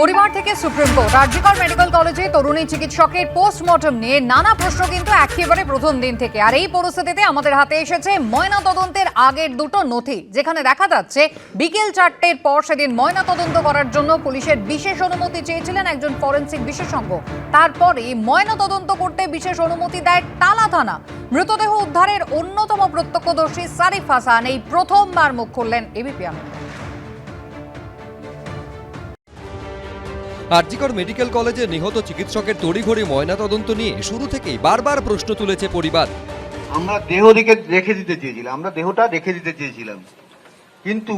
পরিবার থেকে supreme court. RG Kar medical কলেজে তরুণী চিকিৎসকের পোস্টমর্টম নিয়ে নানা প্রশ্ন কিন্তু একেবারে প্রথম দিন থেকে। আর এই পরিস্থিতিতে আমাদের হাতে এসেছে ময়না তদন্তের আগের দুটো নথি, যেখানে দেখা যাচ্ছে বিকেল চারটের পর সেদিন ময়না তদন্ত করার জন্য পুলিশের বিশেষ অনুমতি চেয়েছিলেন একজন ফরেন্সিক বিশেষজ্ঞ। তারপরে ময়না তদন্ত করতে বিশেষ অনুমতি দেয় টালা থানা। মৃতদেহ উদ্ধারের অন্যতম প্রত্যক্ষদর্শী সারিফ হাসান এই প্রথমবার মুখ খুললেন এবিপি আনন্দ আরজিকর মেডিকেল কলেজে নিহত চিকিৎসকের তড়িঘড়ি ময়নাতদন্ত নিয়ে শুরু থেকেই বারবার প্রশ্ন তুলেছে পরিবার। আমরা দেহ দেখে রেখে দিতে চেয়েছিলাম, আমরা দেহটা রেখে দিতে চেয়েছিলাম। কিন্তু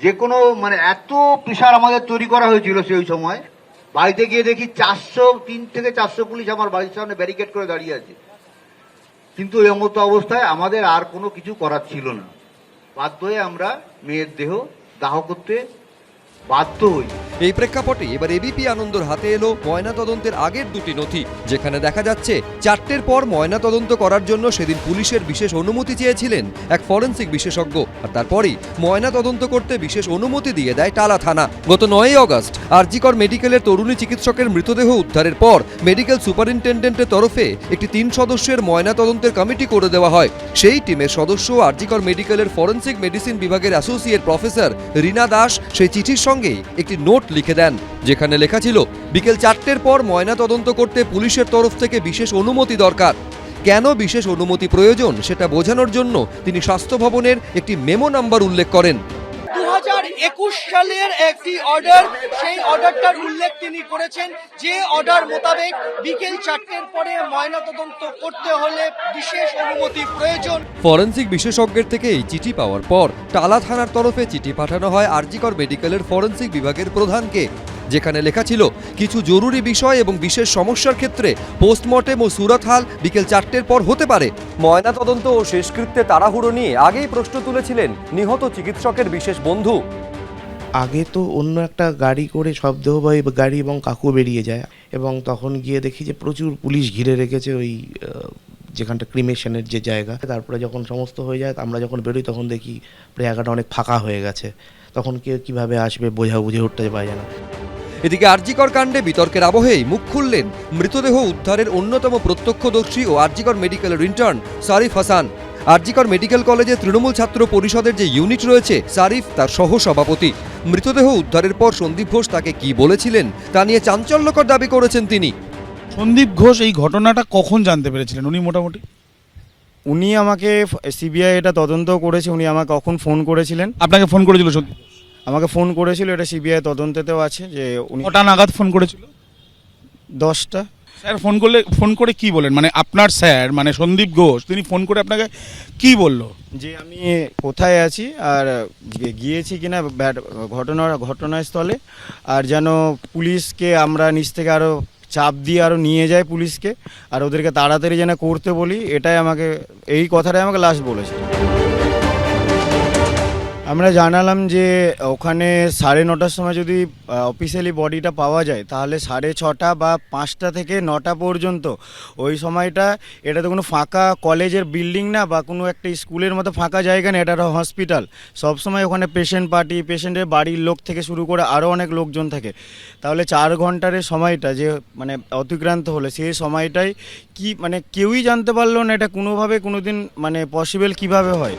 যে কোনো মানে এত প্রেশার আমাদের তৈরি করা হয়েছিল সেই সময়, বাড়িতে গিয়ে দেখি চারশো, তিন থেকে চারশো পুলিশ আমার বাড়ির সামনে ব্যারিকেড করে দাঁড়িয়ে আছে। কিন্তু এই মতো অবস্থায় আমাদের আর কোনো কিছু করার ছিল না। বাধ্য হয়ে আমরা মেয়ের দেহ দাহ করতে বাধ্য হই। এই প্রেক্ষাপটে এবার এবিপি আনন্দর হাতে এলো ময়নাতদন্তের আগের দুটি নথি, যেখানে দেখা যাচ্ছে চারটের পর ময়নাতদন্ত করার জন্য সেদিন পুলিশের বিশেষ অনুমতি চেয়েছিলেন এক ফরেন্সিক বিশেষজ্ঞ, আর তারপরই ময়নাতদন্ত করতে বিশেষ অনুমতি দিয়ে দেয় টালা থানা। গত নয়ই অগস্ট আরজিকর মেডিকেলের তরুণী চিকিৎসকের মৃতদেহ উদ্ধারের পর মেডিকেল সুপারিনটেন্ডেন্টের তরফে একটি তিন সদস্যের ময়নাতদন্তের কমিটি করে দেওয়া হয়। সেই টিমের সদস্য আরজিকর মেডিকেলের ফরেন্সিক মেডিসিন বিভাগের অ্যাসোসিয়েট প্রফেসর রীনা দাস, সেই চিঠির সঙ্গে একটি নোট লিখে দেন, যেখানে লেখা ছিল, বিকেল চারটের পর ময়না তদন্ত করতে পুলিশের তরফ থেকে বিশেষ অনুমতি দরকার। কেন বিশেষ অনুমতি প্রয়োজন সেটা বোঝানোর জন্য তিনি স্বাস্থ্য ভবনের একটি মেমো নাম্বার উল্লেখ করেন। একুশ সালের একটি অর্ডার সেই অর্ডারটার উল্লেখ তিনি করেছেন যে অর্ডার মোতাবেক বিকেল চারটের পরে ময়নাতদন্ত করতে হলে বিশেষ অনুমতি প্রয়োজন। ফরেন্সিক বিশেষজ্ঞের থেকে এই চিঠি পাওয়ার পর টালা থানার তরফে চিঠি পাঠানো হয় আরজিকর মেডিকেলের ফরেন্সিক বিভাগের প্রধানকে। যেখানে লেখা ছিল কিছু জরুরি বিষয় এবং বিশেষ সমস্যার ক্ষেত্রে পোস্টমর্টেম ও সুরতহাল বিকেল চারটের পর হতে পারে। ময়নাতদন্ত ও শেষকৃত্যে তাড়াহুড়ো নিয়ে আগেই প্রশ্ন তুলেছিলেন নিহত চিকিৎসকের বিশেষ বন্ধু। আগে তো অন্য একটা গাড়ি করে শব্দবাহী গাড়ি এবং কাকু বেরিয়ে যায় এবং তখন গিয়ে দেখি যে প্রচুর পুলিশ ঘিরে রেখেছে ওই যেখানটা ক্রিমেশনের যে জায়গা। তারপরে যখন সমস্ত হয়ে যায় আমরা যখন বেরোই তখন দেখি জায়গাটা অনেক ফাঁকা হয়ে গেছে। তখন কে কীভাবে আসবে বোঝা বুঝে উঠতে পারে না। এদিকে আরজিকর কাণ্ডে বিতর্কের আবহেই মুখ খুললেন মৃতদেহ উদ্ধারের অন্যতম প্রত্যক্ষদর্শী ও আরজিকর মেডিকেলের ইন্টার্ন সারিফ হাসান। আরজিকর মেডিকেল কলেজে তৃণমূল ছাত্র পরিষদের যে ইউনিট রয়েছে সারিফ তার সহ সভাপতি মৃতদেহ উদ্ধারের পর সন্দীপ ঘোষ তাকে কি বলেছিলেন তা নিয়ে চাঞ্চল্যকর দাবি করেছেন তিনি। সন্দীপ ঘোষ এই ঘটনাটা কখন জানতে পেরেছিলেন? উনি মোটামুটি? উনি আমাকে সিবিআই এটা তদন্ত করেছে উনি আমাকে কখন ফোন করেছিলেন? আপনাকে ফোন করেছিল সন্দীপ? আমাকে ফোন করেছিল এটা সিবিআই তদন্তেতেও আছে যে উনি কটা নাগাদ ফোন করেছিল? দশটা। স্যার ফোন করলে ফোন করে কি বলেন? মানে আপনার স্যার মানে সন্দীপ ঘোষ তিনি ফোন করে আপনাকে কি বলল? যে আমি কোথায় আছি আর গিয়েছি কিনা ব্যাট- ঘটনার ঘটনাস্থলে আর যেন পুলিশকে আমরা নিচ থেকে আরও চাপ দিয়ে আরও নিয়ে যায় পুলিশকে আর ওদেরকে তাড়াতাড়ি যেন করতে বলি এটাই আমাকে এই কথাটাই আমাকে লাস্ট বলেছে। আমরা জানালাম যে, ওখানে সাড়ে নটার সময় যদি অফিসিয়ালি বডিটা পাওয়া যায়, তাহলে সাড়ে ছটা বা পাঁচটা থেকে নটা পর্যন্ত। ওই সময়টা এটা তো কোনো ফাঁকা কলেজের বিল্ডিং না বা কোনো একটা স্কুলের মতো ফাঁকা জায়গা না এটা হসপিটাল সবসময় ওখানে পেশেন্ট পার্টি পেশেন্টের বাড়ির লোক থেকে শুরু করে আরও অনেক লোকজন থাকে। তাহলে চার ঘণ্টার সময়টা যে মানে অতিক্রান্ত হলে, সেই সময়টাই কি মানে কেউই জানতে পারল না এটা কোনোভাবে কোনো দিন মানে পসিবল কীভাবে হয়।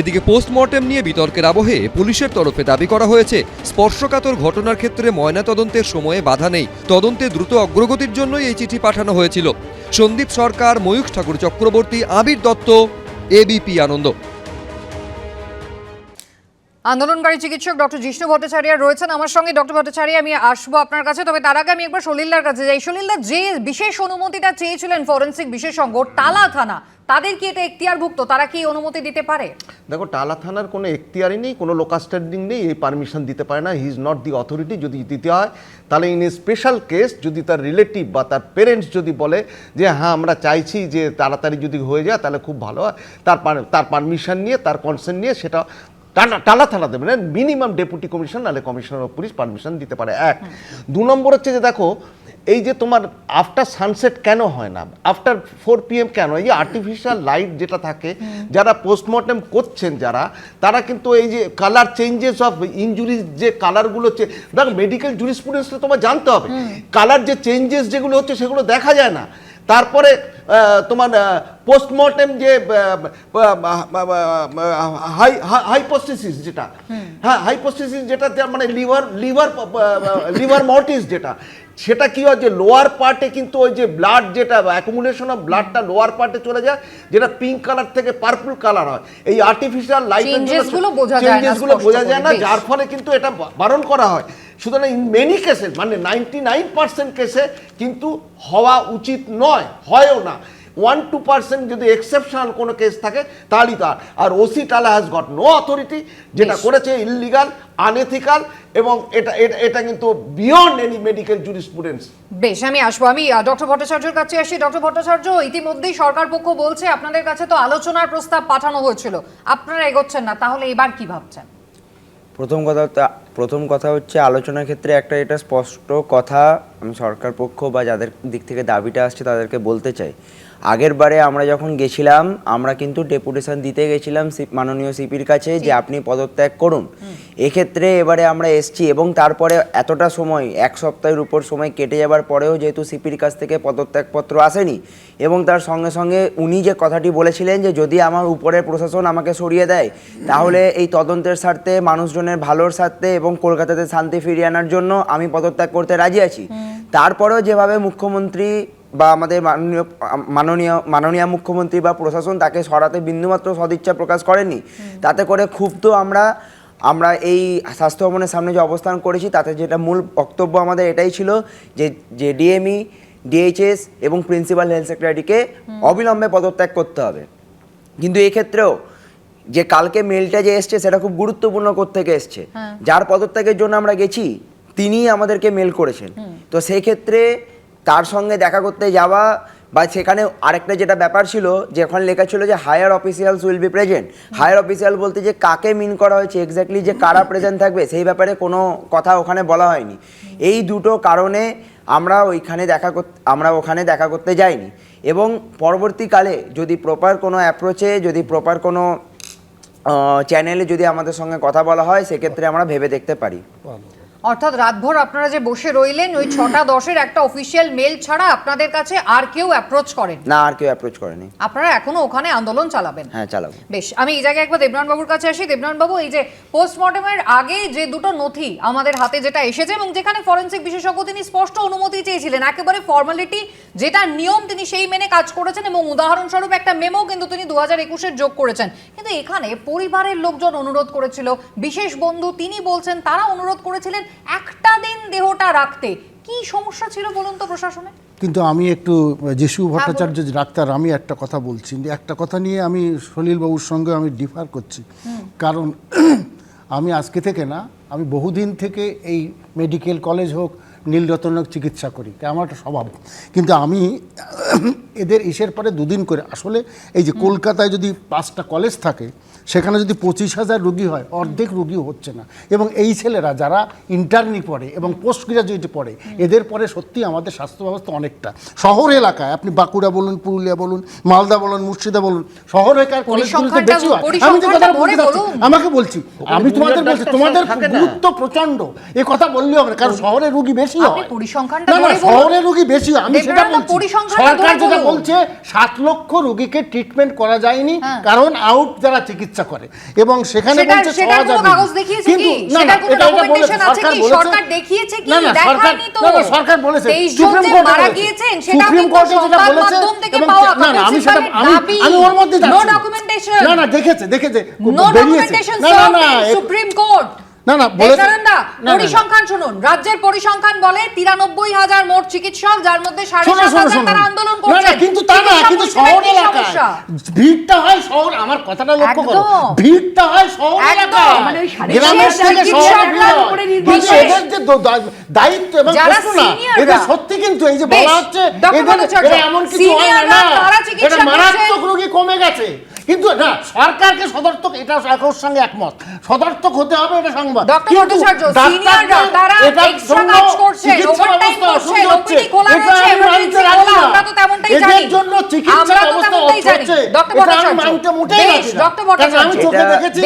এদিকে পোস্টমর্টেম নিয়ে বিতর্কের আবহে পুলিশের তরফে দাবি করা হয়েছে, স্পর্শকাতর ঘটনার ক্ষেত্রে ময়নাতদন্তের সময়ে বাধা নেই। তদন্তে দ্রুত অগ্রগতির জন্যই এই চিঠি পাঠানো হয়েছিল। সন্দীপ সরকার, ময়ূখ ঠাকুর চক্রবর্তী, আবির দত্ত এবিপি আনন্দ। আন্দোলনকারী চিকিৎসক ডক্টর জিষ্ণু ভট্টাচার্য রয়েছেন আমার সঙ্গে। ডক্টর ভট্টাচার্য, আমি আসব আপনার কাছে। তবে তার আগে আমি একবার সলিল্লার কাছে যাই। সলিল্লা যে বিশেষ অনুমতিটা চেয়েছিলেন ফরেন্সিক বিশেষজ্ঞ টালা থানা, তাদের কি এটা এখতিয়ারভুক্ত? তারা কি অনুমতি দিতে পারে? দেখো, টালা থানার কোনো এখতিয়ারই নেই, কোনো লোকাস্ট্যান্ডিং নেই, এই পারমিশন দিতে পারে না। He is not the authority যদি দিতে হয়, তাহলে ইন এ স্পেশাল কেস যদি তার রিলেটিভ বা তার পেরেন্টস যদি বলে যে হ্যাঁ আমরা চাইছি যে তাড়াতাড়ি যদি হয়ে যায়, তাহলে খুব ভালো হয়। তার তার পারমিশন নিয়ে, তার কনসেন্ট নিয়ে সেটা টানা টালা থালা দেবে না মিনিমাম ডেপুটি কমিশন নাহলে কমিশনার অফ পুলিশ পারমিশন দিতে পারে। এক দু নম্বর হচ্ছে যে দেখো এই যে তোমার আফটার সানসেট কেন হয় না? আফটার ফোর পিএম কেন? এই যে আর্টিফিশিয়াল লাইট যেটা থাকে যারা পোস্টমর্টেম করছেন যারা তারা কিন্তু এই যে কালার চেঞ্জেস অফ ইঞ্জুরিজ যে কালারগুলো হচ্ছে দেখো মেডিকেল জুরিসপ্রুডেন্সটা তোমার জানতে হবে। কালার যে চেঞ্জেস যেগুলো হচ্ছে সেগুলো দেখা যায় না। তারপরে তোমার পোস্টমর্টেম যে হাইপোস্টিসিস যেটা হ্যাঁ হাইপোস্টিসিস যেটা মানে লিভার লিভার লিভার মর্টিস যেটা সেটা কি হয় যে লোয়ার পার্টে কিন্তু ওই যে ব্লাড যেটা অ্যাকুমুলেশন অফ ব্লাডটা লোয়ার পার্টে চলে যায় যেটা পিঙ্ক কালার থেকে পার্পল কালার হয়। এই আর্টিফিশিয়াল না চেঞ্জেসগুলো বোঝা যায় না যার ফলে কিন্তু এটা বারণ করা হয়। সুতরাং ইন মেনি কেসে মানে নাইনটি নাইন পার্সেন্ট কেসে কিন্তু হওয়া উচিত নয় হয়ও না। ওয়ান টু পার্সেন্ট যদি এক্সেপশনাল কোনো কেস থাকে তাহলেই তার। আর OC Tala has got no authority যেটা করেছে ইললিগাল আনএথিক্যাল এবং এটা এটা এটা কিন্তু বিয়ন্ড এনি মেডিকেল জুরিসপ্রুডেন্স বেশ আমি আসব। আমি ডক্টর ভট্টাচার্যের কাছে আসি। ডক্টর ভট্টাচার্য ইতিমধ্যেই সরকার পক্ষ বলছে আপনাদের কাছে তো আলোচনার প্রস্তাব পাঠানো হয়েছিল। আপনারা এগোচ্ছেন না তাহলে এবার কি ভাবছেন? প্রথম কথা প্রথম কথা হচ্ছে আলোচনার ক্ষেত্রে একটা এটা স্পষ্ট কথা আমি সরকার পক্ষ বা যাদের দিক থেকে দাবিটা আসছে তাদেরকে বলতে চাই। আগের বারে আমরা যখন গেছিলাম আমরা কিন্তু ডেপুটেশন দিতে গেছিলাম মাননীয় সিপির কাছে যে আপনি পদত্যাগ করুন। এক্ষেত্রে এবারে আমরা এসছি এবং তারপরে এতটা সময় এক সপ্তাহের উপর সময় কেটে যাবার পরেও যেহেতু সিপির কাছ থেকে পদত্যাগপত্র আসেনি এবং তার সঙ্গে সঙ্গে উনি যে কথাটি বলেছিলেন যে যদি আমার উপরের প্রশাসন আমাকে সরিয়ে দেয় তাহলে এই তদন্তের স্বার্থে মানুষজনের ভালোর স্বার্থে এবং কলকাতাতে শান্তি ফিরিয়ে আনার জন্য আমি পদত্যাগ করতে রাজি আছি। তারপরেও যেভাবে মুখ্যমন্ত্রী বা আমাদের মাননীয় মাননীয় মাননীয় মুখ্যমন্ত্রী বা প্রশাসন তাকে সরাতে বিন্দুমাত্র সদিচ্ছা প্রকাশ করেনি তাতে করে ক্ষুব্ধ আমরা আমরা এই স্বাস্থ্য ভবনের সামনে যে অবস্থান করেছি তাতে যেটা মূল বক্তব্য আমাদের এটাই ছিল যে যে ডিএমই ডিএইচএস এবং প্রিন্সিপাল হেলথ সেক্রেটারিকে অবিলম্বে পদত্যাগ করতে হবে। কিন্তু এক্ষেত্রেও যে কালকে মেলটা যে এসছে সেটা খুব গুরুত্বপূর্ণ থেকে এসছে? যার পদত্যাগের জন্য আমরা গেছি তিনিই আমাদেরকে মেল করেছেন। তো সেই ক্ষেত্রে তার সঙ্গে দেখা করতে যাওয়া বা সেখানে আরেকটা যেটা ব্যাপার ছিল, যে ওখানে লেখা ছিল যে higher officials will be present higher official বলতে যে কাকে মিন করা হয়েছে এক্স্যাক্টলি যে কারা প্রেজেন্ট থাকবে, সেই ব্যাপারে কোনো কথা ওখানে বলা হয়নি। এই দুটো কারণে আমরা ওইখানে দেখা করতে আমরা ওখানে দেখা করতে যাইনি। এবং পরবর্তীকালে যদি প্রপার কোনো অ্যাপ্রোচে যদি প্রপার কোনো চ্যানেলে যদি আমাদের সঙ্গে কথা বলা হয়, সেক্ষেত্রে আমরা ভেবে দেখতে পারি। অর্থাৎ রাতভর আপনারা যে বসে রইলেন ওই ছটা দশের একটা অফিসিয়াল মেল ছাড়া আপনাদের কাছে আর কেউ অ্যাপ্রোচ করেন। না আর কেউ অ্যাপ্রোচ করেনি। আপনারা এখনও ওখানে আন্দোলন চালাবেন। হ্যাঁ চালাবো। বেশ আমি এই জায়গায় একবার দেবনাথ বাবুর কাছে আসি। দেবনাথ বাবু এই যে পোস্টমর্টমের আগে যে দুটো নথি আমাদের হাতে যেটা এসেছে এবং যেখানে ফরেন্সিক বিশেষজ্ঞ তিনি স্পষ্ট অনুমতি চেয়েছিলেন একেবারে ফর্মালিটি যেটা নিয়ম তিনি সেই মেনে কাজ করেছেন এবং উদাহরণস্বরূপ একটা মেমো কিন্তু তিনি দু হাজার একুশের যোগ করেছেন। কিন্তু এখানে পরিবারের লোকজন অনুরোধ করেছিল বিশেষ বন্ধু তিনি বলছেন তারা অনুরোধ করেছিলেন একটা দিন দেহটা রাখতে কি সমস্যা ছিল বলুন তো প্রশাসনে? কিন্তু আমি একটু যিশু ভট্টাচার্য ডাক্তার আমি একটা কথা বলছি। একটা কথা নিয়ে আমি সলিলবাবুর সঙ্গে আমি ডিফার করছি। কারণ আমি আজকে থেকে না আমি বহুদিন থেকে এই মেডিকেল কলেজ হোক নীলরতন চিকিৎসা করি তা আমার একটা স্বভাব। কিন্তু আমি এদের ইসের পরে দুদিন করে আসলে এই যে কলকাতায় যদি পাঁচটা কলেজ থাকে সেখানে যদি পঁচিশ হাজার রুগী হয় অর্ধেক রুগী হচ্ছে না। এবং এই ছেলেরা যারা ইন্টার্নি পড়ে এবং পোস্ট গ্রাজুয়েটে পড়ে এদের পরে সত্যি আমাদের স্বাস্থ্য ব্যবস্থা অনেকটা। শহর এলাকায় আপনি বাঁকুড়া বলুন পুরুলিয়া বলুন মালদা বলুন মুর্শিদা বলুন শহর এলাকার কলেজগুলোতে বেশি হয় আমি যে পরিসংখ্যানটা বলতে চাচ্ছি, আমাকে বলছি আমি তোমাদের বলছি তোমাদের গুরুত্ব প্রচণ্ড এ কথা বললেও হবে কারণ শহরে রুগী বেশি আপনি হয় পরিসংখ্যানটা না শহরে রুগী বেশি হয় আমি সেটা বলছি সরকার যেটা বলছে সাত লক্ষ রুগীকে ট্রিটমেন্ট করা যায়নি হ্যাঁ। কারণ আউট যারা চিকিৎসা করে এবং সেখানে বলছে হাজার কোনো কাগজ দেখিয়েছে কি? না, কোনো আছে কি? সরকার দেখিয়েছে কি? দেখায়নি তো। না, সরকার বলেছে সুপ্রিম কোর্টে মারা গিয়েছেন, সেটা সুপ্রিম যেটা বলেছে এবং না না আমি সেটা আমি আমি ওর মধ্যে যাচ্ছি না। documentation. না না দেখেছে দেখেছে নো ডকুমেন্টেশন না না সুপ্রিম কোর্ট না না বলেছে না। পরিসংখ্যান শুনুন। রাজ্যের পরিসংখ্যান বলে তিরানব্বই হাজার মোট চিকিৎসক যার মধ্যে সাড়ে শোনো সাত শোনো হাজার শোনো। তারা আন্দোলন না কিন্তু তা না কিন্তু শহর এলাকায়। ভিড়টা হয় শহর আমার কথাটা লক্ষ্য করো। ভিড়টা হয় শহর এলাকায়। মানে গ্রামের থেকে চিকিৎসকরা শহরে ভিড় উপরে নির্ভরশীল। এদের যে দায়িত্ব এবং প্রশ্ন না রা। সত্যি কিন্তু এই যে বলা হচ্ছে এদের এমন কিছু হয় না এটা মারাত্মক রোগী কমে গেছে। কিন্তু না সরকারকে সদর্থক এটা একর সঙ্গে একমত। সদর্থক হতে হবে এটা সংবাদ। ডক্টর কিন্তু ভট্টাচার্য, ডাক্তারদের তারা এটার কাজ করছেন, চিকিৎসা overtime ব্যবস্থা করছেন, অসুবিধা হচ্ছে। OPD খোলা রয়েছে, আমি মানতে emergency রাজি খোলা, আমরা তো তেমনটাই এদের জন্য চিকিৎসা ব্যবস্থা তেমনটাই অর্থ জানি। হচ্ছে। ডক্টর ভট্টাচার্য, মানতে মোটেই বেশ, ডক্টর কারণ আমি চোখে দেখেছি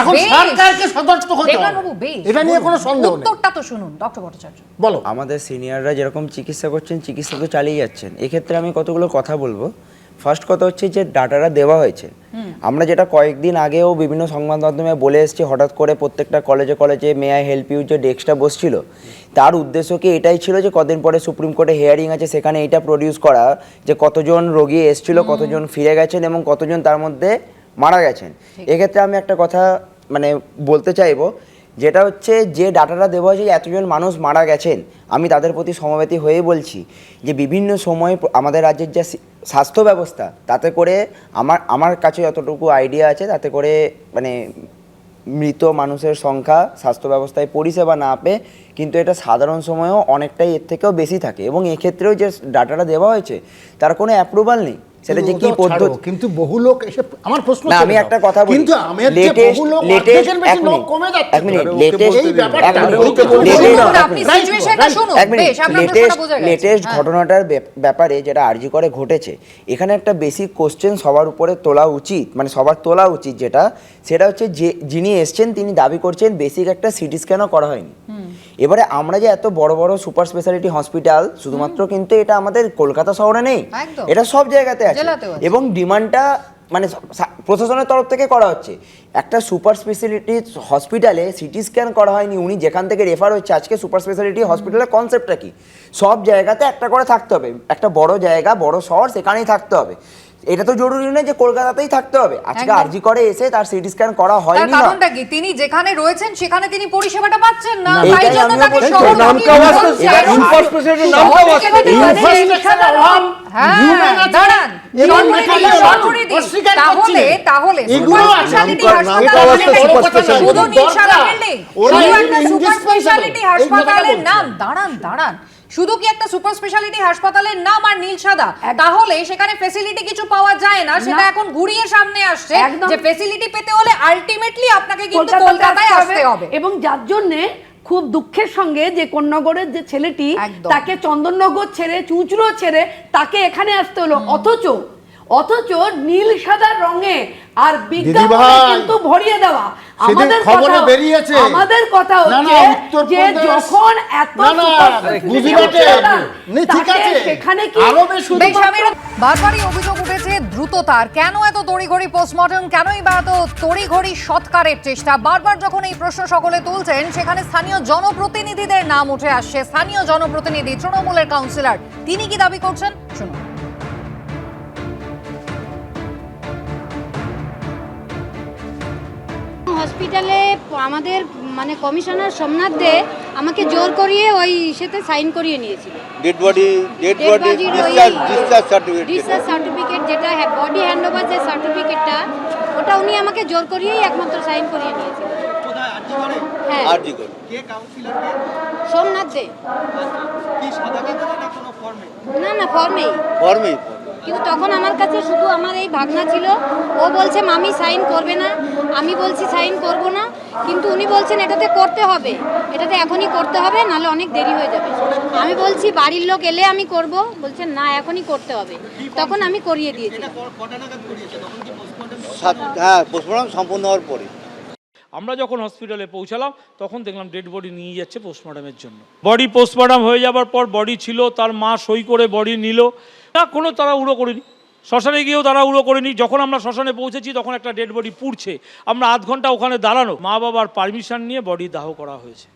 এখন সরকারকে সদর্থক হতে হবে। এটা নিয়ে কোনো সন্দেহ নেই। উত্তরটা তো শুনুন ডক্টর ভট্টাচার্য। বলো। আমাদের সিনিয়ররা যেরকম চিকিৎসা করছেন চিকিৎসা তো চালিয়ে যাচ্ছেন। এক্ষেত্রে আমি কতগুলো কথা বলব? ফার্স্ট কথা হচ্ছে যে ডাটাটা দেওয়া হয়েছে। আমরা যেটা কয়েকদিন আগেও বিভিন্ন সংবাদ মাধ্যমে বলে এসেছি হঠাৎ করে প্রত্যেকটা কলেজে কলেজে মে আই হেল্প ইউ যে ডেস্কটা বসছিল। তার উদ্দেশ্য কি এটাই ছিল যে কদিন পরে সুপ্রিম কোর্টে হিয়ারিং আছে সেখানে এটা প্রডিউস করা যে কতজন রোগী এসেছিল কতজন ফিরে গেছেন এবং কতজন তার মধ্যে মারা গেছেন। এক্ষেত্রে আমি একটা কথা মানে বলতে চাইব যেটা হচ্ছে যে ডাটাটা দেওয়া হয়েছে এতজন মানুষ মারা গেছেন, আমি তাদের প্রতি সমবেতী হয়ে বলছি যে বিভিন্ন সময় আমাদের রাজ্যের যা স্বাস্থ্য ব্যবস্থা, তাতে করে আমার আমার কাছে যতটুকু আইডিয়া আছে, তাতে করে মানে মৃত মানুষের সংখ্যা স্বাস্থ্য ব্যবস্থায় পরিষেবা না পেয়ে কিন্তু এটা সাধারণ সময়েও অনেকটাই এর থেকেও বেশি থাকে এবং এক্ষেত্রেও যে ডাটাটা দেওয়া হয়েছে, তার কোনো অ্যাপ্রুভাল নেই। সেটা যে কি পদ্ধতি? কিন্তু বহু লোক এসে আমার প্রশ্ন না আমি একটা কথা বলি। কিন্তু আমি বহু লোক লেটেস্ট বেশি লোক কমে যাচ্ছে। এক মিনিট লেটেস্ট এই ব্যাপারটা। আপনি সিচুয়েশনটা শুনুন। বেশ আপনার প্রশ্নটা লেটেস্ট হ্যাঁ। ঘটনাটার ব্যাপারে যেটা আরজি করে ঘটেছে এখানে একটা বেসিক কোশ্চেন সবার উপরে তোলা উচিত মানে সবার তোলা উচিত যেটা সেটা হচ্ছে যে যিনি এসছেন তিনি দাবি করছেন বেসিক একটা সিটি স্ক্যানও করা হয়নি। এবারে আমরা যে এত বড় বড় সুপার স্পেশালিটি হসপিটাল শুধুমাত্র কিন্তু এটা আমাদের কলকাতা শহরে নেই। এটা সব জায়গাতে আছে। এবং ডিমান্ডটা মানে প্রশাসনের তরফ থেকে করা হচ্ছে। একটা সুপার স্পেশালিটি হসপিটালে সিটি স্ক্যান করা হয়নি উনি যেখান থেকে রেফার হচ্ছে আজকে সুপার স্পেশালিটি হসপিটালের কনসেপ্টটা কি? সব জায়গাতে একটা করে থাকতে হবে। একটা বড় জায়গা বড় শহর সেখানেই থাকতে হবে। এটা তো জরুরি নয় যে কলকাতাতেই থাকতে হবে। আজকে আরজি করে এসে তার সিটি স্ক্যান করা হয়নি না। কারণটা কি? তিনি যেখানে রয়েছেন সেখানে তিনি পরিষেবাটা পাচ্ছেন না। তাই জন্য তাকে। শহর নাম specialty শহর নাম। করে দিন। অস্বীকার তাহলে তাহলে সুপার স্পেশালিটি নাম- নাম কি? হাসপাতালের নাম। দাঁড়ান দাঁড়ান। শুধু কি একটা সুপার স্পেশালিটি হাসপাতালের নাম আর নীল সাদা? তাহলে সেখানে ফেসিলিটি কিছু পাওয়া যায় না সেটা এখন ঘুরিয়ে সামনে আসছে যে ফেসিলিটি পেতে হলে আলটিমেটলি আপনাকে কিন্তু কলকাতায় আসতে হবে। এবং যার জন্য খুব দুঃখের সঙ্গে যে কোন্নগরের যে ছেলেটি তাকে চন্দননগর ছেড়ে চুঁচড়ো ছেড়ে তাকে এখানে আসতে হলো। অথচ অথচ নীল সাদা রঙে আর বিজ্ঞাপনে কিন্তু ভরিয়ে দেওয়া। আমাদের খবরে কথা বেরিয়েছে। আমাদের কথা হচ্ছে যে যখন এত গুজরাটে। ঠিক আছে। সেখানে কি আরও বেশ বারবারই অভিযোগ উঠেছে দ্রুততার। কেন এত তড়িঘড়ি পোস্টমর্টম কেনই বা এত তড়িঘড়ি সৎকারের চেষ্টা? বারবার যখন এই প্রশ্ন সকলে তুলছেন সেখানে স্থানীয় জনপ্রতিনিধিদের নাম উঠে আসছে। স্থানীয় জনপ্রতিনিধি তৃণমূলের কাউন্সিলর তিনি কি দাবি করছেন? শুনুন। হসপিটালে আমাদের মানে কমিশনার সোমনাথ দে আমাকে জোর করিয়ে ওই সেতে সাইন করিয়ে নিয়েছিল। Dead body dead body discharge discharge certificate discharge certificate যেটা বডি হ্যান্ড ওভার যে সার্টিফিকেটটা ওটা উনি আমাকে জোর করিয়েই একমাত্র সাইন করিয়ে নিয়েছিল। আরজি হ্যাঁ। করে। কে কাউন্সিলর কে? সোমনাথ দে। কি সাদা কাগজে না কোনো ফর্মে না না ফর্মেই ফর্মেই কিন্তু তখন আমার কাছে শুধু আমার এই ভাগনা ছিল। ও বলছে মামি সাইন করবে না। আমি বলছি সাইন করব না। কিন্তু উনি বলছেন এটাতে করতে হবে। এটাতে এখনই করতে হবে নাহলে অনেক দেরি হয়ে যাবে। আমি বলছি বাড়ির লোক এলে আমি করব। বলছেন না এখনই করতে হবে। তখন আমি করিয়ে দিয়েছি। হ্যাঁ পোস্টমর্টম সম্পূর্ণ হওয়ার পরে। আমরা যখন হসপিটালে পৌঁছালাম তখন দেখলাম ডেড বডি নিয়ে যাচ্ছে পোস্টমর্টমের জন্য। বডি পোস্টমর্টম হয়ে যাবার পর বডি ছিল তার মা সই করে বডি নিল। না কোনো তারা উড়ো করিনি। শ্মশানে গিয়েও তারা উড়ো করিনি। যখন আমরা শ্মশানে পৌঁছেছি, তখন একটা ডেড বডি পুড়ছে। আমরা আধ ঘণ্টা ওখানে দাঁড়ানো। মা বাবার পারমিশন নিয়ে বডি দাহ করা হয়েছে।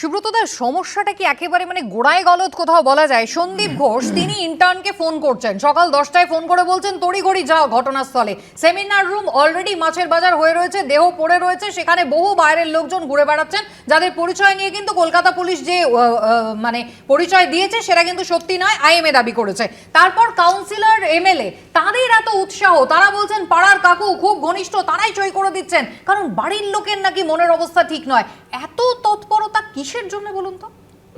সুব্রতদার সমস্যাটা কি একেবারে মানে গোড়ায় গলদ কোথাও বলা যায়? সন্দীপ ঘোষ তিনি ইন্টার্নকে ফোন করছেন। সকাল দশটায় ফোন করে বলছেন তড়িঘড়ি যাও ঘটনাস্থলে। সেমিনার রুম অলরেডি মাছের বাজার হয়ে রয়েছে দেহ পড়ে রয়েছে সেখানে বহু বাইরের লোকজন ঘুরে বেড়াচ্ছেন। যাদের পরিচয় নিয়ে কিন্তু কলকাতা পুলিশ যে মানে পরিচয় দিয়েছে সেটা কিন্তু সত্যি নয় আইএমএ দাবি করেছে। তারপর কাউন্সিলর এমএলএ তাদের এত উৎসাহ তারা বলছেন পাড়ার কাকু খুব ঘনিষ্ঠ তারাই সই করে দিচ্ছেন। কারণ বাড়ির লোকের নাকি মনের অবস্থা ঠিক নয়। এত কিসের জন্য বলুন তো?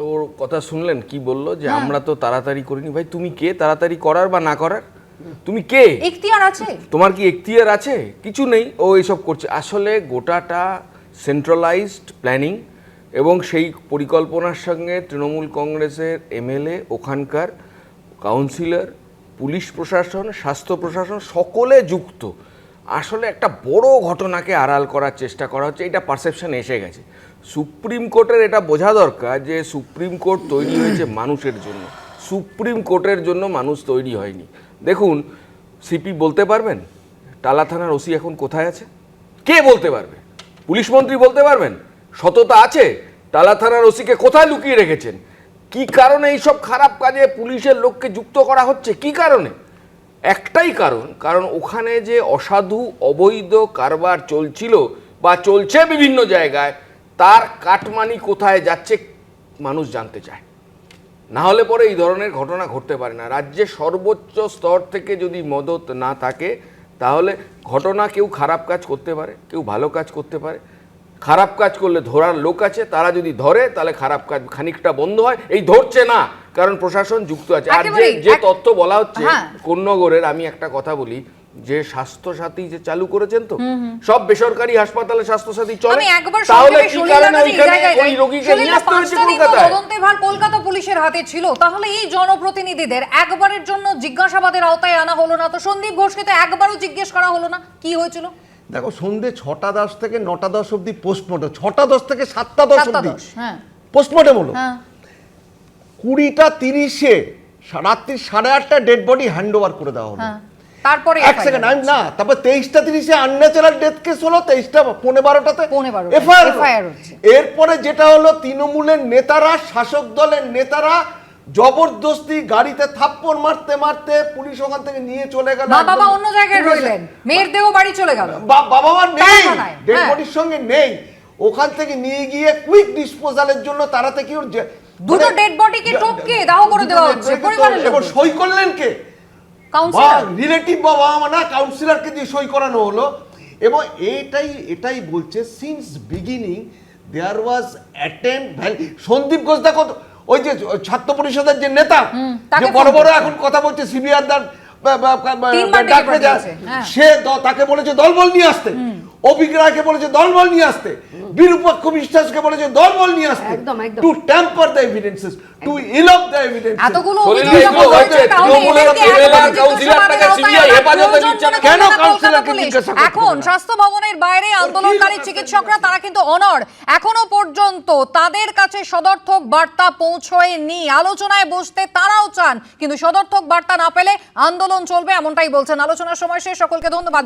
ওর কথা শুনলেন? কি বলল? যে আমরা তো তাড়াতাড়ি করিনি। ভাই তুমি কে? তাড়াতাড়ি করার বা না করার? তুমি কে? ইখতিয়ার আছে। তোমার কি এখতিয়ার আছে? কিছু নেই। ও এইসব করছে। আসলে গোটাটা সেন্ট্রালাইজড প্ল্যানিং এবং সেই পরিকল্পনার সঙ্গে তৃণমূল কংগ্রেসের এমএলএ ওখানকার কাউন্সিলর পুলিশ প্রশাসন স্বাস্থ্য প্রশাসন সকলে যুক্ত। আসলে একটা বড় ঘটনাকে আড়াল করার চেষ্টা করা হচ্ছে। এটা পারসেপশন এসে গেছে। সুপ্রিম কোর্টের এটা বোঝা দরকার যে সুপ্রিম কোর্ট তৈরি হয়েছে মানুষের জন্য। সুপ্রিম কোর্টের জন্য মানুষ তৈরি হয়নি। দেখুন সিপি বলতে পারবেন? টালা থানার ওসি এখন কোথায় আছে? কে বলতে পারবে? পুলিশ মন্ত্রী বলতে পারবেন? সততা আছে? টালা থানার ওসিকে কোথায় লুকিয়ে রেখেছেন? কি কারণে এইসব খারাপ কাজে পুলিশের লোককে যুক্ত করা হচ্ছে? কি কারণে? একটাই কারণ কারণ ওখানে যে অসাধু, অবৈধ কারবার চলছিল বা চলছে বিভিন্ন জায়গায় তার কাটমানি কোথায় যাচ্ছে মানুষ জানতে চায়। না হলে পরে এই ধরনের ঘটনা ঘটতে পারে না। রাজ্যে সর্বোচ্চ স্তর থেকে যদি মদত না থাকে তাহলে ঘটনা কেউ খারাপ কাজ করতে পারে কেউ ভালো কাজ করতে পারে। খারাপ কাজ করলে ধরার লোক আছে তারা যদি ধরে তাহলে খারাপ কাজ খানিকটা বন্ধ হয়। এই ধরছে না কারণ প্রশাসন যুক্ত আছে। আর যে যে তথ্য বলা হচ্ছে হ্যাঁ। কন্যগরের আমি একটা কথা বলি যে স্বাস্থ্য সাথী যে চালু করেছেন তো সব বেসরকারি হাসপাতালে স্বাস্থ্য সাথী চলে তাহলে কি কারণে ওইখানে ওই রোগীকে নিয়ে আসতে হয়েছে কলকাতায়? তদন্তের ভার কলকাতা পুলিশের হাতে ছিল। তাহলে এই জনপ্রতিনিধিদের একবারের জন্য জিজ্ঞাসাবাদের আওতায় আনা হলো না তো সন্দীপ ঘোষকে তো একবারও জিজ্ঞেস করা হলো না। কি হয়েছিল? দেখো সন্ধে ছটা দশ থেকে নটা দশ অব্দি পোস্টমর্টম ছটা দশ থেকে সাতটা দশ অবধি দশ হ্যাঁ। পোস্টমর্টম হলো। হ্যাঁ। কুড়িটা তিরিশে রাত্রি সাড়ে আটটা ডেড বডি হ্যান্ড ওভার করে দেওয়া হলো। হ্যাঁ। তারপরে এক সেকেন্ড আমি না তারপর তেইশটা তিরিশে আনন্যাচারাল ডেথ কেস হলো তেইশটা পৌনে বারোটাতে এফআইআর এরপরে যেটা হলো তৃণমূলের নেতারা শাসক দলের নেতারা জবরদস্তি গাড়িতে থাপ্পড় মারতে মারতে পুলিশ ওখান থেকে নিয়ে চলে গেল। বাবা অন্য জায়গায় রইলেন। মেয়ের দেহ বাড়ি চলে গেল। বাবা মা নেই। ডেড হ্যাঁ। বডির সঙ্গে নেই। ওখান থেকে নিয়ে গিয়ে কুইক ডিসপোজালের জন্য তারা থেকে ওর যে- দুটো মানে- ডেড বডিকে টপকে দাহ করে দেওয়া হচ্ছে। পরিবারের সই করলেন কে? কাউন্সিলর রিলেটিভ বা বাবা মা না কাউন্সিলরকে দিয়ে সই করানো হলো। এবং এইটাই এটাই বলছে since beginning there was attempt Sandip Ghosh দেখো ওই যে ছাত্র পরিষদের যে নেতা যে বড় বড় এখন কথা বলছে সিবিআর দার হ্যাঁ। সে তাকে বলেছে দলবল নিয়ে আসতে। অভিক রায়কে বলেছে দলবল নিয়ে আসতে। বিরূপাক্ষ বিশ্বাসকে বলেছে দলবল নিয়ে আসতে। একদম, একদম। To tamper the evidences to ইলভ the এতগুলো। মনে কেন কাউন্সিলরকে জিজ্ঞাসা এখন স্বাস্থ্য ভবনের বাইরে আন্দোলনকারী চিকিৎসকরা তারা কিন্তু অনর এখনও পর্যন্ত তাদের কাছে সদর্থক বার্তা পৌঁছয়নি। আলোচনায় বসতে তারাও চান কিন্তু সদর্থক বার্তা না পেলে আন্দোলন চলবে এমনটাই বলছেন। আলোচনার সময় শেষ। সকলকে ধন্যবাদ।